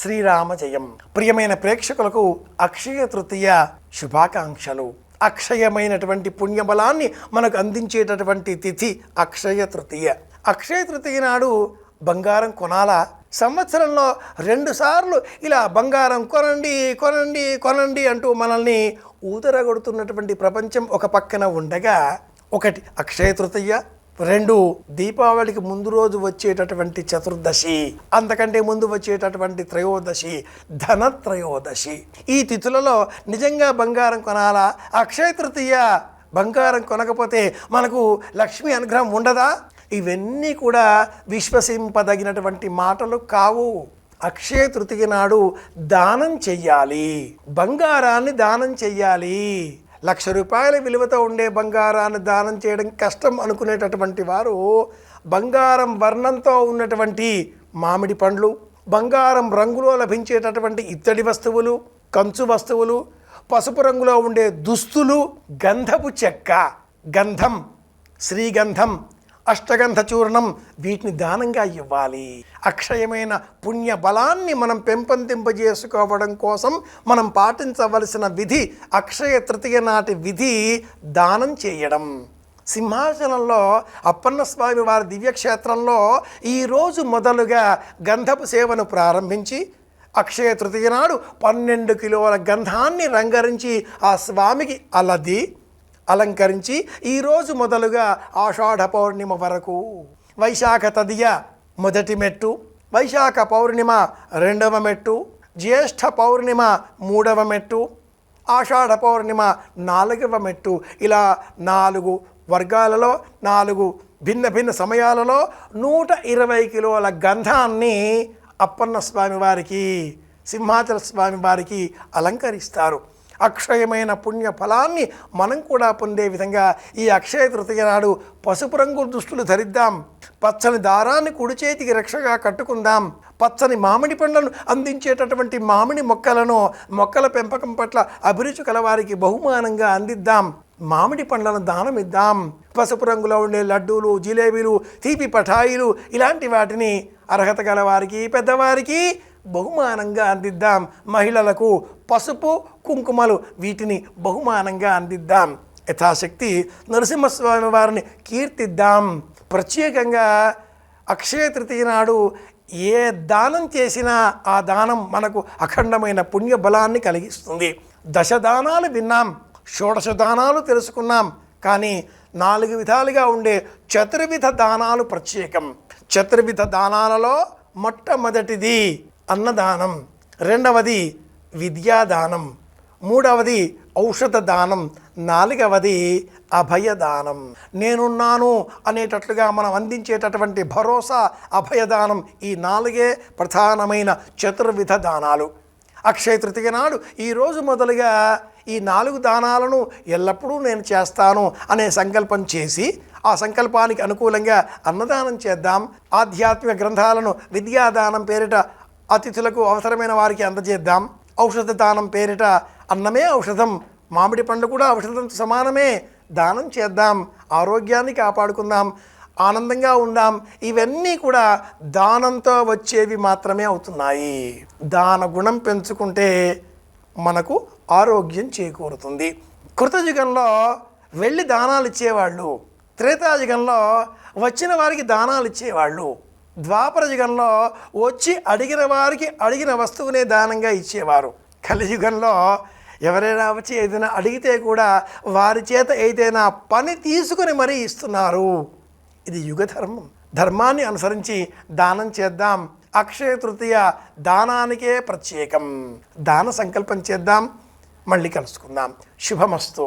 శ్రీరామ జయం ప్రియమైన ప్రేక్షకులకు అక్షయ తృతీయ శుభాకాంక్షలు. అక్షయమైనటువంటి పుణ్యబలాన్ని మనకు అందించేటటువంటి తిథి అక్షయ తృతీయ. అక్షయ తృతీయ నాడు బంగారం కొనాలా? సంవత్సరంలో రెండుసార్లు ఇలా బంగారం కొనండి కొనండి కొనండి అంటూ మనల్ని ఊదరగొడుతున్నటువంటి ప్రపంచం ఒక పక్కన ఉండగా ఒకటి అక్షయ తృతీయ రెండు దీపావళికి ముందు రోజు వచ్చేటటువంటి చతుర్దశి అంతకంటే ముందు వచ్చేటటువంటి త్రయోదశి ధన త్రయోదశి ఈ తిథులలో నిజంగా బంగారం కొనాలా? అక్షయ తృతీయ బంగారం కొనకపోతే మనకు లక్ష్మీ అనుగ్రహం ఉండదా? ఇవన్నీ కూడా విశ్వసింపదగినటువంటి మాటలు కావు. అక్షయ తృతీయ నాడు దానం చెయ్యాలి. బంగారాన్ని దానం చెయ్యాలి. లక్ష రూపాయల విలువతో ఉండే బంగారాన్ని దానం చేయడం కష్టం అనుకునేటటువంటి వారు బంగారం వర్ణంతో ఉన్నటువంటి మామిడి పండ్లు బంగారం రంగులో లభించేటటువంటి ఇత్తడి వస్తువులు కంచు వస్తువులు పసుపు రంగులో ఉండే దుస్తులు గంధపు చెక్క గంధం శ్రీగంధం అష్టగంధ చూర్ణం వీటిని దానంగా ఇవ్వాలి. అక్షయమైన పుణ్య బలాన్ని మనం పెంపొందింపజేసుకోవడం కోసం మనం పాటించవలసిన విధి అక్షయ తృతీయ నాటి విధి దానం చేయడం. సింహాచలంలో అప్పన్నస్వామి వారి దివ్యక్షేత్రంలో ఈరోజు మొదలుగా గంధపు సేవను ప్రారంభించి అక్షయ తృతీయ నాడు పన్నెండు కిలోల గంధాన్ని రంగరించి ఆ స్వామికి అలది. అలంకరించి ఈరోజు మొదలుగా ఆషాఢ పౌర్ణిమ వరకు వైశాఖ తదియ మొదటి మెట్టు వైశాఖ పౌర్ణిమ రెండవ మెట్టు జ్యేష్ఠ పౌర్ణిమ మూడవ మెట్టు ఆషాఢ పౌర్ణిమ నాలుగవ మెట్టు. ఇలా నాలుగు వర్గాలలో నాలుగు భిన్న భిన్న సమయాలలో నూట ఇరవై కిలోల గంధాన్ని అప్పన్న స్వామి వారికి సింహాచల స్వామి వారికి అలంకరిస్తారు. అక్షయమైన పుణ్య ఫలాన్ని మనం కూడా పొందే విధంగా ఈ అక్షయ తృతీయ నాడు పసుపు రంగు దుస్తులు ధరిద్దాం. పచ్చని దారాన్ని కుడి చేతికి రక్షగా కట్టుకుందాం. పచ్చని మామిడి పండ్లను అందించేటటువంటి మామిడి మొక్కలను మొక్కల పెంపకం పట్ల అభిరుచి కలవారికి బహుమానంగా అందిద్దాం. మామిడి పండ్లను దానం ఇద్దాం పసుపు రంగులో ఉండే లడ్డూలు జిలేబీలు తీపి పఠాయిలు ఇలాంటి వాటిని అర్హత గల వారికి పెద్దవారికి బహుమానంగా అందిద్దాం. మహిళలకు పసుపు కుంకుమలు వీటిని బహుమానంగా అందిద్దాం. యథాశక్తి నరసింహస్వామి వారిని కీర్తిద్దాం. ప్రత్యేకంగా అక్షయ తృతీయ నాడు ఏ దానం చేసినా ఆ దానం మనకు అఖండమైన పుణ్య బలాన్ని కలిగిస్తుంది. దశ దానాలు విన్నాం షోడశ దానాలు తెలుసుకున్నాం కానీ నాలుగు విధాలుగా ఉండే చతుర్విధ దానాలు ప్రత్యేకం. చతుర్విధ దానాలలో మొట్టమొదటిది అన్నదానం రెండవది విద్యాదానం. మూడవది ఔషధ దానం నాలుగవది అభయదానం. నేనున్నాను అనేటట్లుగా మనం అందించేటటువంటి భరోసా అభయదానం ఈ నాలుగే ప్రధానమైన చతుర్విధ దానాలు. అక్షయ తృతీయ నాడు ఈరోజు మొదలుగా ఈ నాలుగు దానాలను ఎల్లప్పుడూ నేను చేస్తాను అనే సంకల్పం చేసి ఆ సంకల్పానికి అనుకూలంగా అన్నదానం చేద్దాం. ఆధ్యాత్మిక గ్రంథాలను విద్యాదానం పేరిట అతిథులకు అవసరమైన వారికి అందజేద్దాం. ఔషధ దానం పేరిట అన్నమే ఔషధం. మామిడి పండు కూడా ఔషధంతో సమానమే. దానం చేద్దాం. ఆరోగ్యాన్ని కాపాడుకుందాం. ఆనందంగా ఉందాం. ఇవన్నీ కూడా దానంతో వచ్చేవి మాత్రమే అవుతున్నాయి. దాన గుణం పెంచుకుంటే మనకు ఆరోగ్యం చేకూరుతుంది. కృతయుగంలో వెళ్ళి దానాలు ఇచ్చేవాళ్ళు. త్రేతాయుగంలో వచ్చిన వారికి దానాలు ఇచ్చేవాళ్ళు. ద్వాపర యుగంలో వచ్చి అడిగిన వారికి అడిగిన వస్తువునే దానంగా ఇచ్చేవారు. కలియుగంలో ఎవరైనా వచ్చి ఏదైనా అడిగితే కూడా వారి చేత ఏదైనా పని తీసుకుని మరీ ఇస్తున్నారు. ఇది యుగధర్మం ధర్మాన్ని అనుసరించి దానం చేద్దాం. అక్షయ తృతీయ దానానికే ప్రత్యేకం. దాన సంకల్పం చేద్దాం. మళ్ళీ కలుసుకుందాం. శుభమస్తు.